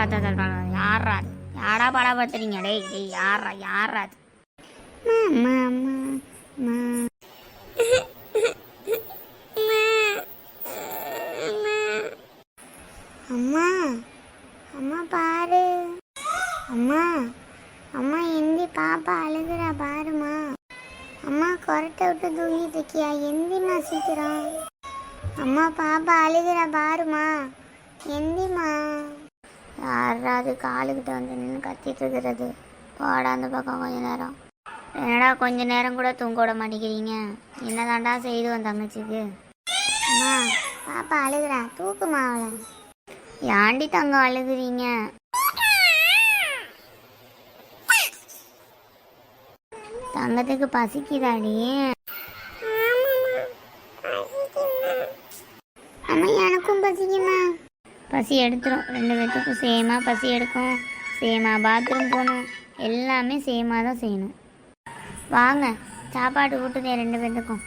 யாரா யாரா அது? யாரா படா பார்த்துறீங்க? டேய் டேய் யாரா யாரா அம்மா, அம்மா, அம்மா, அம்மா. அம்மா பாரு. அம்மா அம்மா எந்தி பாப்பா அழுகுறா பாருமா அம்மா கொரட்டை விட்டு தூங்கிட்டு இருக்கியா? எந்திமா சீக்கிரம். அம்மா பாப்பா அழுகுறா பாருமா எந்திமா யாராவது காலுக்கிட்ட வந்து நின்று கத்திட்டு இருக்கிறது போடா அந்த பக்கம் கொஞ்ச நேரம். என்னடா கொஞ்ச நேரம் கூட தூங்க விட மாட்டேங்கிறீங்க? என்னதாண்டா செய்து வந்த தங்கச்சிக்கு? அம்மா பாப்பா அழுகுறா. தூக்குமா அவளை? ஏண்டி தங்கம் அழுகுறீங்க? தங்கத்துக்கு பசிக்குதாடி? அம்மா எனக்கும் பசிக்குமா பசி எடுத்துரும். ரெண்டு பேர்த்துக்கும் சேமாக பசி எடுக்கும். சேமாக பாத்ரூம் போகணும். எல்லாமே சேமாக தான் செய்யணும். வாங்க சாப்பாடு ஊட்டுதே ரெண்டு பேர்த்துக்கும்